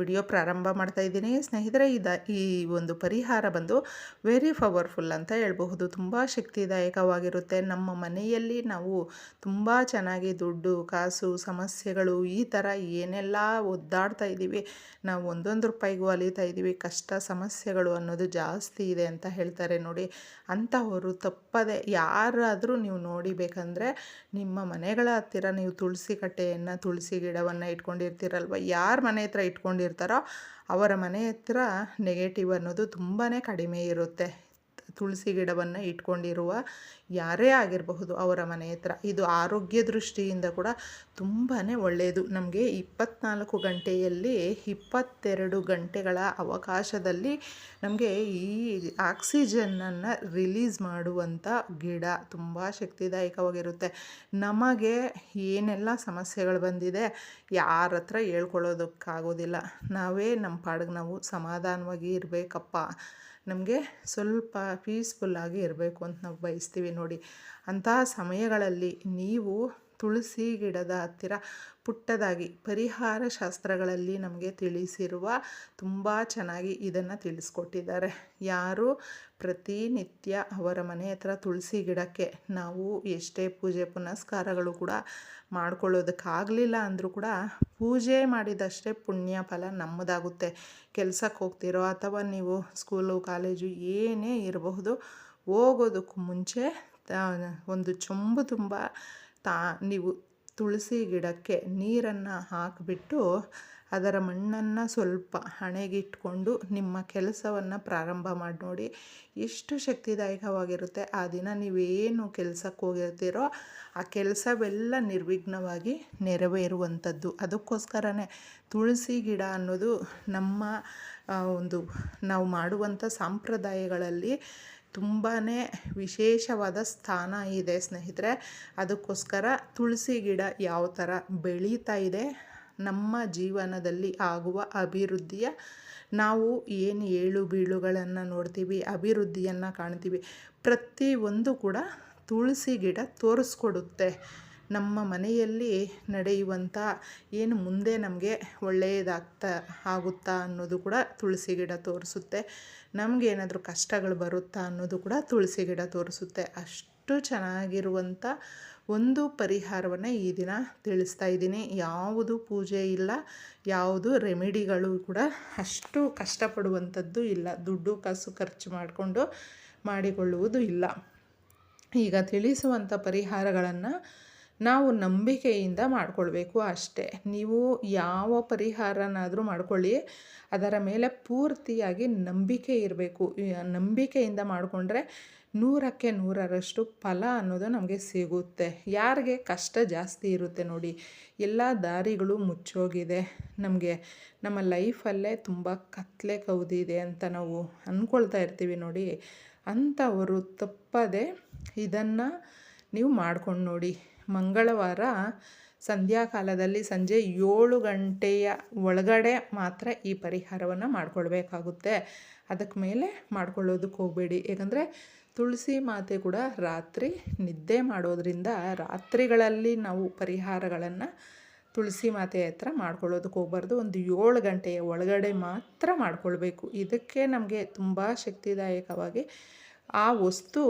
Video ಪ್ರಾರಂಭ ಮಾಡ್ತಾ ಇದ್ದೀನಿ. ಸ್ನೇಹಿತರೆ, ಇದ ಈ ಒಂದು ಪರಿಹಾರ ಬಂದು ವೆರಿ ಪವರ್ಫುಲ್ ಅಂತ ಹೇಳ್ಬಹುದು. ತುಂಬ ಶಕ್ತಿದಾಯಕವಾಗಿರುತ್ತೆ. ನಮ್ಮ ಮನೆಯಲ್ಲಿ ನಾವು ತುಂಬ ಚೆನ್ನಾಗಿ ದುಡ್ಡು, ಕಾಸು, ಸಮಸ್ಯೆಗಳು ಈ ಥರ ಏನೆಲ್ಲ ಒದ್ದಾಡ್ತಾ ಇದ್ದೀವಿ, ನಾವು ಒಂದೊಂದು ರೂಪಾಯಿಗೂ ಅಲಿತಾ ಇದ್ದೀವಿ, ಕಷ್ಟ, ಸಮಸ್ಯೆಗಳು ಅನ್ನೋದು ಜಾಸ್ತಿ ಇದೆ ಅಂತ ಹೇಳ್ತಾರೆ ನೋಡಿ. ಅಂಥವರು ತಪ್ಪದೆ ಯಾರಾದರೂ ನೀವು ನೋಡಿಬೇಕಂದ್ರೆ ನಿಮ್ಮ ಮನೆಗಳ ಹತ್ತಿರ ನೀವು ತುಳಸಿ ಕಟ್ಟೆಯನ್ನು, ತುಳಸಿ ಗಿಡವನ್ನು ಇಟ್ಕೊಂಡಿರ್ತೀರಲ್ವ? ಯಾರ ಮನೆ ಹತ್ರ ಅವರ ಮನೆ ಹತ್ರ ನೆಗೆಟಿವ್ ಅನ್ನೋದು ತುಂಬಾ ಕಡಿಮೆ ಇರುತ್ತೆ. ತುಳಸಿ ಗಿಡವನ್ನು ಇಟ್ಕೊಂಡಿರುವ ಯಾರೇ ಆಗಿರಬಹುದು ಅವರ ಮನೆ ಹತ್ರ. ಇದು ಆರೋಗ್ಯ ದೃಷ್ಟಿಯಿಂದ ಕೂಡ ತುಂಬಾ ಒಳ್ಳೆಯದು ನಮಗೆ ಇಪ್ಪತ್ನಾಲ್ಕು ಗಂಟೆಯಲ್ಲಿ ಇಪ್ಪತ್ತೆರಡು ಗಂಟೆಗಳ ಅವಕಾಶದಲ್ಲಿ ನಮಗೆ ಈ ಆಕ್ಸಿಜನ್ನನ್ನು ರಿಲೀಸ್ ಮಾಡುವಂಥ ಗಿಡ ತುಂಬ ಶಕ್ತಿದಾಯಕವಾಗಿರುತ್ತೆ. ನಮಗೆ ಏನೆಲ್ಲ ಸಮಸ್ಯೆಗಳು ಬಂದಿದೆ ಯಾರ ಹತ್ರ ಹೇಳ್ಕೊಳ್ಳೋದಕ್ಕಾಗೋದಿಲ್ಲ. ನಾವೇ ನಮ್ಮ ಪಾಡಿಗೆ ನಾವು ಸಮಾಧಾನವಾಗಿ ಇರಬೇಕಪ್ಪ. ನಮಗೆ ಸ್ವಲ್ಪ ಪೀಸ್ಫುಲ್ಲಾಗಿ ಇರಬೇಕು ಅಂತ ನಾವು ಬಯಸ್ತೀವಿ ನೋಡಿ. ಅಂತಹ ಸಮಯಗಳಲ್ಲಿ ನೀವು ತುಳಸಿ ಗಿಡದ ಹತ್ತಿರ ಪುಟ್ಟದಾಗಿ ಪರಿಹಾರ ಶಾಸ್ತ್ರಗಳಲ್ಲಿ ನಮಗೆ ತಿಳಿಸಿರುವ ತುಂಬ ಚೆನ್ನಾಗಿ ಇದನ್ನು ತಿಳಿಸ್ಕೊಟ್ಟಿದ್ದಾರೆ. ಯಾರು ಪ್ರತಿನಿತ್ಯ ಅವರ ಮನೆ ಹತ್ರ ತುಳಸಿ ಗಿಡಕ್ಕೆ ನಾವು ಎಷ್ಟೇ ಪೂಜೆ ಪುನಸ್ಕಾರಗಳು ಕೂಡ ಮಾಡ್ಕೊಳ್ಳೋದಕ್ಕಾಗಲಿಲ್ಲ ಅಂದರೂ ಕೂಡ ಪೂಜೆ ಮಾಡಿದಷ್ಟೇ ಪುಣ್ಯ ಫಲ ನಮ್ಮದಾಗುತ್ತೆ. ಕೆಲಸಕ್ಕೆ ಹೋಗ್ತಿರೋ ಅಥವಾ ನೀವು ಸ್ಕೂಲು ಕಾಲೇಜು ಏನೇ ಇರಬಹುದು, ಹೋಗೋದಕ್ಕೂ ಮುಂಚೆ ಒಂದು ಚೊಂಬು ತುಂಬ ತಾ, ನೀವು ತುಳಸಿ ಗಿಡಕ್ಕೆ ನೀರನ್ನು ಹಾಕಿಬಿಟ್ಟು ಅದರ ಮಣ್ಣನ್ನು ಸ್ವಲ್ಪ ಹಣೆಗಿಟ್ಕೊಂಡು ನಿಮ್ಮ ಕೆಲಸವನ್ನು ಪ್ರಾರಂಭ ಮಾಡಿ ನೋಡಿ ಎಷ್ಟು ಶಕ್ತಿದಾಯಕವಾಗಿರುತ್ತೆ ಆ ದಿನ. ನೀವೇನು ಕೆಲಸಕ್ಕೆ ಹೋಗಿರ್ತೀರೋ ಆ ಕೆಲಸವೆಲ್ಲ ನಿರ್ವಿಘ್ನವಾಗಿ ನೆರವೇರುವಂಥದ್ದು. ಅದಕ್ಕೋಸ್ಕರನೇ ತುಳಸಿ ಗಿಡ ಅನ್ನೋದು ನಮ್ಮ ಒಂದು ನಾವು ಮಾಡುವಂಥ ಸಂಪ್ರದಾಯಗಳಲ್ಲಿ ತುಂಬಾ ವಿಶೇಷವಾದ ಸ್ಥಾನ ಇದೆ ಸ್ನೇಹಿತರೆ. ಅದಕ್ಕೋಸ್ಕರ ತುಳಸಿ ಗಿಡ ಯಾವ ಥರ ಬೆಳೀತಾ ಇದೆ ನಮ್ಮ ಜೀವನದಲ್ಲಿ ಆಗುವ ಅಭಿವೃದ್ಧಿಯ ನಾವು ಏನು ಏಳು ಬೀಳುಗಳನ್ನು ನೋಡ್ತೀವಿ, ಅಭಿವೃದ್ಧಿಯನ್ನು ಕಾಣ್ತೀವಿ. ಪ್ರತಿಯೊಂದು ಕೂಡ ತುಳಸಿ ಗಿಡ ತೋರಿಸ್ಕೊಡುತ್ತೆ. ನಮ್ಮ ಮನೆಯಲ್ಲಿ ನಡೆಯುವಂಥ ಏನು ಮುಂದೆ ನಮಗೆ ಒಳ್ಳೆಯದಾಗ್ತಾ, ಆಗುತ್ತಾ ಅನ್ನೋದು ಕೂಡ ತುಳಸಿ ಗಿಡ ತೋರಿಸುತ್ತೆ. ನಮಗೇನಾದರೂ ಕಷ್ಟಗಳು ಬರುತ್ತಾ ಅನ್ನೋದು ಕೂಡ ತುಳಸಿ ಗಿಡ ತೋರಿಸುತ್ತೆ. ಅಷ್ಟು ಚೆನ್ನಾಗಿರುವಂಥ ಒಂದು ಪರಿಹಾರವನ್ನು ಈ ದಿನ ತಿಳಿಸ್ತಾ ಇದ್ದೀನಿ. ಯಾವುದು ಪೂಜೆ ಇಲ್ಲ, ಯಾವುದು ರೆಮಿಡಿಗಳು ಕೂಡ ಅಷ್ಟು ಕಷ್ಟಪಡುವಂಥದ್ದು ಇಲ್ಲ. ದುಡ್ಡು, ಕಾಸು ಖರ್ಚು ಮಾಡಿಕೊಂಡು ಮಾಡಿಕೊಳ್ಳುವುದು ಇಲ್ಲ. ಈಗ ತಿಳಿಸುವಂಥ ಪರಿಹಾರಗಳನ್ನು ನಾವು ನಂಬಿಕೆಯಿಂದ ಮಾಡಿಕೊಳ್ಬೇಕು ಅಷ್ಟೇ. ನೀವು ಯಾವ ಪರಿಹಾರನಾದರೂ ಮಾಡ್ಕೊಳ್ಳಿ. ಅದರ ಮೇಲೆ ಪೂರ್ತಿಯಾಗಿ ನಂಬಿಕೆ ಇರಬೇಕು. ನಂಬಿಕೆಯಿಂದ ಮಾಡಿಕೊಂಡ್ರೆ ನೂರಕ್ಕೆ ನೂರರಷ್ಟು ಫಲ ಅನ್ನೋದು ನಮಗೆ ಸಿಗುತ್ತೆ. ಯಾರಿಗೆ ಕಷ್ಟ ಜಾಸ್ತಿ ಇರುತ್ತೆ ನೋಡಿ, ಎಲ್ಲ ದಾರಿಗಳು ಮುಚ್ಚೋಗಿದೆ. ನಮಗೆ ನಮ್ಮ ಲೈಫಲ್ಲೇ ತುಂಬ ಕತ್ಲೆ ಕೌದಿದೆ ಅಂತ ನಾವು ಅಂದ್ಕೊಳ್ತಾ ಇರ್ತೀವಿ ನೋಡಿ. ಅಂಥವರು ತಪ್ಪದೆ ಇದನ್ನು ನೀವು ಮಾಡ್ಕೊಂಡು ನೋಡಿ. ಮಂಗಳವಾರ ಸಂಧ್ಯಾಕಾಲದಲ್ಲಿ ಸಂಜೆ ಏಳು ಗಂಟೆಯ ಒಳಗಡೆ ಮಾತ್ರ ಈ ಪರಿಹಾರವನ್ನು ಮಾಡಿಕೊಳ್ಬೇಕಾಗುತ್ತೆ. ಅದಕ್ಕೆ ಮೇಲೆ ಮಾಡ್ಕೊಳ್ಳೋದಕ್ಕೆ ಹೋಗಬೇಡಿ. ಏಕೆಂದರೆ ತುಳಸಿ ಮಾತೆ ಕೂಡ ರಾತ್ರಿ ನಿದ್ದೆ ಮಾಡೋದರಿಂದ ರಾತ್ರಿಗಳಲ್ಲಿ ನಾವು ಪರಿಹಾರಗಳನ್ನು ತುಳಸಿ ಮಾತೆ ಹತ್ರ ಮಾಡ್ಕೊಳ್ಳೋದಕ್ಕೆ ಹೋಗ್ಬಾರ್ದು. ಒಂದು ಏಳು ಗಂಟೆಯ ಒಳಗಡೆ ಮಾತ್ರ ಮಾಡ್ಕೊಳ್ಬೇಕು. ಇದಕ್ಕೆ ನಮಗೆ ತುಂಬ ಶಕ್ತಿದಾಯಕವಾಗಿ ಆ ವಸ್ತು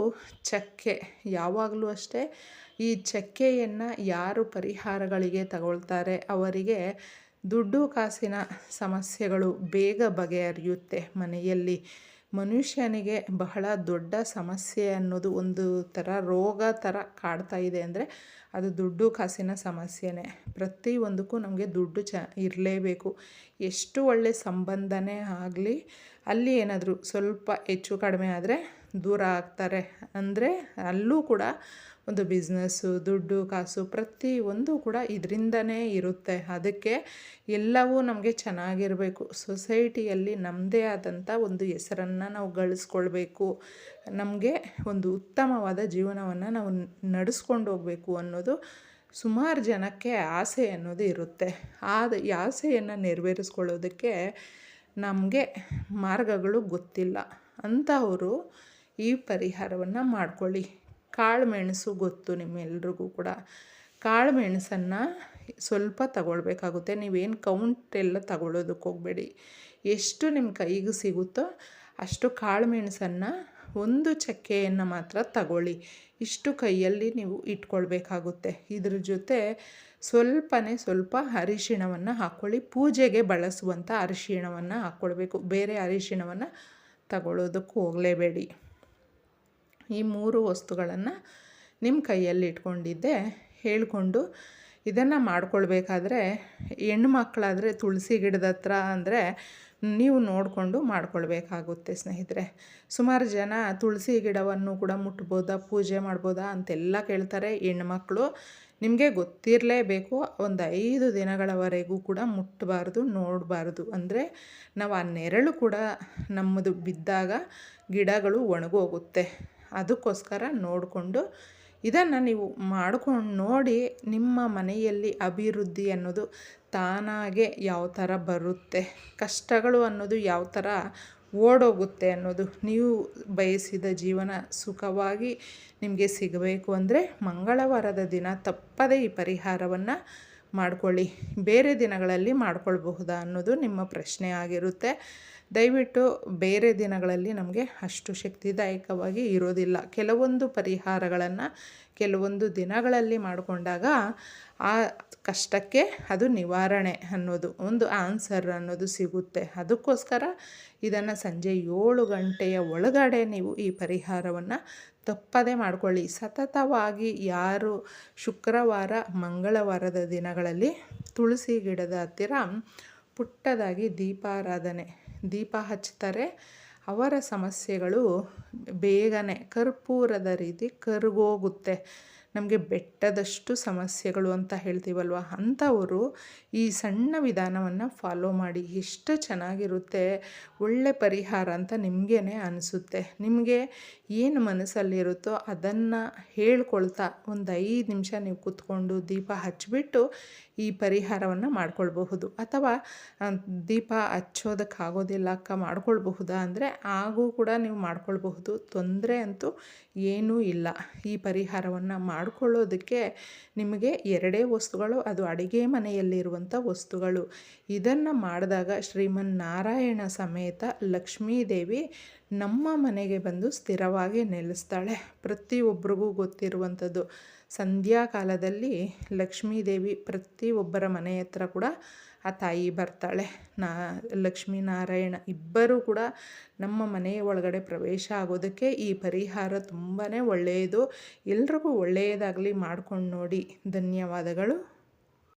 ಚಕ್ಕೆ, ಯಾವಾಗಲೂ ಅಷ್ಟೇ. ಈ ಚಕ್ಕೆಯನ್ನು ಯಾರು ಪರಿಹಾರಗಳಿಗೆ ತಗೊಳ್ತಾರೆ? ಅವರಿಗೆ ದುಡ್ಡು ಕಾಸಿನ ಸಮಸ್ಯೆಗಳು ಬೇಗ ಬಗೆಹರಿಯುತ್ತೆ ಮನೆಯಲ್ಲಿ. ಮನುಷ್ಯನಿಗೆ ಬಹಳ ದೊಡ್ಡ ಸಮಸ್ಯೆ ಅನ್ನೋದು ಒಂದು ಥರ ರೋಗ ಥರ ಕಾಡ್ತಾ ಇದೆ ಅಂದರೆ ಅದು ದುಡ್ಡು ಕಾಸಿನ ಸಮಸ್ಯೆನೇ. ಪ್ರತಿಯೊಂದಕ್ಕೂ ನಮಗೆ ದುಡ್ಡು ಚ ಇರಲೇಬೇಕು. ಎಷ್ಟು ಒಳ್ಳೆಯ ಸಂಬಂಧನೇ ಆಗಲಿ, ಅಲ್ಲಿ ಏನಾದರೂ ಸ್ವಲ್ಪ ಹೆಚ್ಚು ಕಡಿಮೆ ಆದರೆ ದೂರ ಆಗ್ತಾರೆ ಅಂದರೆ ಅಲ್ಲೂ ಕೂಡ ಒಂದು ಬಿಸ್ನೆಸ್ಸು ದುಡ್ಡು, ಕಾಸು ಪ್ರತಿಯೊಂದು ಕೂಡ ಇದರಿಂದನೇ ಇರುತ್ತೆ. ಅದಕ್ಕೆ ಎಲ್ಲವೂ ನಮಗೆ ಚೆನ್ನಾಗಿರಬೇಕು. ಸೊಸೈಟಿಯಲ್ಲಿ ನಮ್ಮದೇ ಆದಂಥ ಒಂದು ಹೆಸರನ್ನು ನಾವು ಗಳಿಸ್ಕೊಳ್ಬೇಕು. ನಮಗೆ ಒಂದು ಉತ್ತಮವಾದ ಜೀವನವನ್ನು ನಾವು ನಡೆಸ್ಕೊಂಡು ಹೋಗಬೇಕು ಅನ್ನೋದು ಸುಮಾರು ಜನಕ್ಕೆ ಆಸೆ ಅನ್ನೋದು ಇರುತ್ತೆ. ಆ ಆಸೆಯನ್ನು ನೆರವೇರಿಸ್ಕೊಳ್ಳೋದಕ್ಕೆ ನಮಗೆ ಮಾರ್ಗಗಳು ಗೊತ್ತಿಲ್ಲ. ಅಂಥವರು ಈ ಪರಿಹಾರವನ್ನು ಮಾಡಿಕೊಳ್ಳಿ. ಕಾಳು ಮೆಣಸು ಗೊತ್ತು ನಿಮ್ಮೆಲ್ರಿಗೂ ಕೂಡ. ಕಾಳು ಮೆಣಸನ್ನು ಸ್ವಲ್ಪ ತಗೊಳ್ಬೇಕಾಗುತ್ತೆ. ನೀವೇನು ಕೌಂಟ್ ಎಲ್ಲ ತಗೊಳ್ಳೋದಕ್ಕೆ ಹೋಗಬೇಡಿ. ಎಷ್ಟು ನಿಮ್ಮ ಕೈಗೆ ಸಿಗುತ್ತೋ ಅಷ್ಟು ಕಾಳು ಮೆಣಸನ್ನು ಒಂದು ಚಕ್ಕೆಯನ್ನು ಮಾತ್ರ ತಗೊಳ್ಳಿ. ಇಷ್ಟು ಕೈಯಲ್ಲಿ ನೀವು ಇಟ್ಕೊಳ್ಬೇಕಾಗುತ್ತೆ. ಇದ್ರ ಜೊತೆ ಸ್ವಲ್ಪನೇ ಸ್ವಲ್ಪ ಅರಿಶಿಣವನ್ನು ಹಾಕ್ಕೊಳ್ಳಿ ಪೂಜೆಗೆ ಬಳಸುವಂಥ ಅರಿಶಿಣವನ್ನು ಹಾಕ್ಕೊಳ್ಬೇಕು ಬೇರೆ ಅರಿಶಿಣವನ್ನು ತಗೊಳ್ಳೋದಕ್ಕೂ ಹೋಗಲೇಬೇಡಿ. ಈ ಮೂರು ವಸ್ತುಗಳನ್ನು ನಿಮ್ಮ ಕೈಯಲ್ಲಿ ಇಟ್ಕೊಂಡಿದ್ದೆ. ಹೇಳಿಕೊಂಡು ಇದನ್ನು ಮಾಡ್ಕೊಳ್ಬೇಕಾದ್ರೆ ಹೆಣ್ಮಕ್ಳಾದರೆ ತುಳಸಿ ಗಿಡದ ಹತ್ರ ಅಂದರೆ ನೀವು ನೋಡಿಕೊಂಡು ಮಾಡ್ಕೊಳ್ಬೇಕಾಗುತ್ತೆ ಸ್ನೇಹಿತರೆ. ಸುಮಾರು ಜನ ತುಳಸಿ ಗಿಡವನ್ನು ಕೂಡ ಮುಟ್ಬೋದಾ, ಪೂಜೆ ಮಾಡ್ಬೋದಾ ಅಂತೆಲ್ಲ ಕೇಳ್ತಾರೆ ಹೆಣ್ಮಕ್ಳು ನಿಮಗೆ ಗೊತ್ತಿರಲೇಬೇಕು, ಒಂದು ಐದು ದಿನಗಳವರೆಗೂ ಕೂಡ ಮುಟ್ಟಬಾರ್ದು ನೋಡಬಾರ್ದು. ಅಂದರೆ ನಾವು ಆ ನೆರಳು ಕೂಡ ನಮ್ಮದು ಬಿದ್ದಾಗ ಗಿಡಗಳು ಒಣಗೋಗುತ್ತೆ. ಅದಕ್ಕೋಸ್ಕರ ನೋಡಿಕೊಂಡು ಇದನ್ನು ನೀವು ಮಾಡ್ಕೊಂಡು ನೋಡಿ ನಿಮ್ಮ ಮನೆಯಲ್ಲಿ ಅಭಿವೃದ್ಧಿ ಅನ್ನೋದು ತಾನಾಗೆ ಯಾವ ಥರ ಬರುತ್ತೆ, ಕಷ್ಟಗಳು ಅನ್ನೋದು ಯಾವ ಥರ ಓಡೋಗುತ್ತೆ ಅನ್ನೋದು ನೀವು ಬಯಸಿದ ಜೀವನ ಸುಖವಾಗಿ ನಿಮಗೆ ಸಿಗಬೇಕು ಅಂದರೆ ಮಂಗಳವಾರದ ದಿನ ತಪ್ಪದೇ ಈ ಪರಿಹಾರವನ್ನು ಮಾಡಿಕೊಳ್ಳಿ, ಬೇರೆ ದಿನಗಳಲ್ಲಿ ಮಾಡ್ಕೊಳ್ಬಹುದಾ ಅನ್ನೋದು ನಿಮ್ಮ ಪ್ರಶ್ನೆ ಆಗಿರುತ್ತೆ. ದಯವಿಟ್ಟು ಬೇರೆ ದಿನಗಳಲ್ಲಿ ನಮಗೆ ಅಷ್ಟು ಶಕ್ತಿದಾಯಕವಾಗಿ ಇರೋದಿಲ್ಲ. ಕೆಲವೊಂದು ಪರಿಹಾರಗಳನ್ನು ಕೆಲವೊಂದು ದಿನಗಳಲ್ಲಿ ಮಾಡಿಕೊಂಡಾಗ ಆ ಕಷ್ಟಕ್ಕೆ ಅದು ನಿವಾರಣೆ ಅನ್ನೋದು, ಒಂದು ಆನ್ಸರ್ ಅನ್ನೋದು ಸಿಗುತ್ತೆ. ಅದಕ್ಕೋಸ್ಕರ ಇದನ್ನು ಸಂಜೆ ಏಳು ಗಂಟೆಯ ಒಳಗಡೆ ನೀವು ಈ ಪರಿಹಾರವನ್ನು ತಪ್ಪದೇ ಮಾಡಿಕೊಳ್ಳಿ. ಸತತವಾಗಿ ಯಾರು ಶುಕ್ರವಾರ, ಮಂಗಳವಾರದ ದಿನಗಳಲ್ಲಿ ತುಳಸಿ ಗಿಡದ ಹತ್ತಿರ ಪುಟ್ಟದಾಗಿ ದೀಪಾರಾಧನೆ ದೀಪ ಹಚ್ತಾರೆ ಅವರ ಸಮಸ್ಯೆಗಳು ಬೇಗನೆ ಕರ್ಪೂರದ ರೀತಿ ಕರಗೋಗುತ್ತೆ. ನಮಗೆ ಬೆಟ್ಟದಷ್ಟು ಸಮಸ್ಯೆಗಳು ಅಂತ ಹೇಳ್ತೀವಲ್ವ? ಅಂಥವರು ಈ ಸಣ್ಣ ವಿಧಾನವನ್ನು ಫಾಲೋ ಮಾಡಿ ಎಷ್ಟು ಚೆನ್ನಾಗಿರುತ್ತೆ, ಒಳ್ಳೆ ಪರಿಹಾರ ಅಂತ ನಿಮಗೇ ಅನಿಸುತ್ತೆ. ನಿಮಗೆ ಏನು ಮನಸ್ಸಲ್ಲಿರುತ್ತೋ ಅದನ್ನು ಹೇಳ್ಕೊಳ್ತಾ ಒಂದು ಐದು ನಿಮಿಷ ನೀವು ಕೂತ್ಕೊಂಡು ದೀಪ ಹಚ್ಚಿಬಿಟ್ಟು ಈ ಪರಿಹಾರವನ್ನು ಮಾಡ್ಕೊಳ್ಬಹುದು. ಅಥವಾ ದೀಪ ಹಚ್ಚೋದಕ್ಕಾಗೋದಿಲ್ಲ ಅಕ್ಕ, ಮಾಡ್ಕೊಳ್ಬಹುದಾ? ಅಂದರೆ ಆಗೂ ಕೂಡ ನೀವು ಮಾಡ್ಕೊಳ್ಬಹುದು. ತೊಂದರೆ ಅಂತೂ ಏನೂ ಇಲ್ಲ. ಈ ಪರಿಹಾರವನ್ನು ಮಾಡ್ಕೊಳ್ಳೋದಕ್ಕೆ ನಿಮಗೆ ಎರಡೇ ವಸ್ತುಗಳು, ಅದು ಅಡುಗೆ ಮನೆಯಲ್ಲಿರುವಂಥ ವಸ್ತುಗಳು. ಇದನ್ನು ಮಾಡಿದಾಗ ಶ್ರೀಮನ್ ನಾರಾಯಣ ಸಮೇತ ಲಕ್ಷ್ಮೀದೇವಿ ನಮ್ಮ ಮನೆಗೆ ಬಂದು ಸ್ಥಿರವಾಗಿ ನೆಲೆಸ್ತಾಳೆ. ಪ್ರತಿಯೊಬ್ಬರಿಗೂ ಗೊತ್ತಿರುವಂಥದ್ದು. ಸಂಧ್ಯಾ ಕಾಲದಲ್ಲಿ ಲಕ್ಷ್ಮೀದೇವಿ ಪ್ರತಿಯೊಬ್ಬರ ಮನೆ ಹತ್ರ ಕೂಡ ಆ ತಾಯಿ ಬರ್ತಾಳೆ. ನಾ, ಲಕ್ಷ್ಮೀನಾರಾಯಣ ಇಬ್ಬರೂ ಕೂಡ ನಮ್ಮ ಮನೆಯ ಒಳಗಡೆ ಪ್ರವೇಶ ಆಗೋದಕ್ಕೆ ಈ ಪರಿಹಾರ ತುಂಬಾ ಒಳ್ಳೆಯದು. ಎಲ್ರಿಗೂ ಒಳ್ಳೆಯದಾಗಲಿ ಮಾಡ್ಕೊಂಡು ನೋಡಿ. ಧನ್ಯವಾದಗಳು.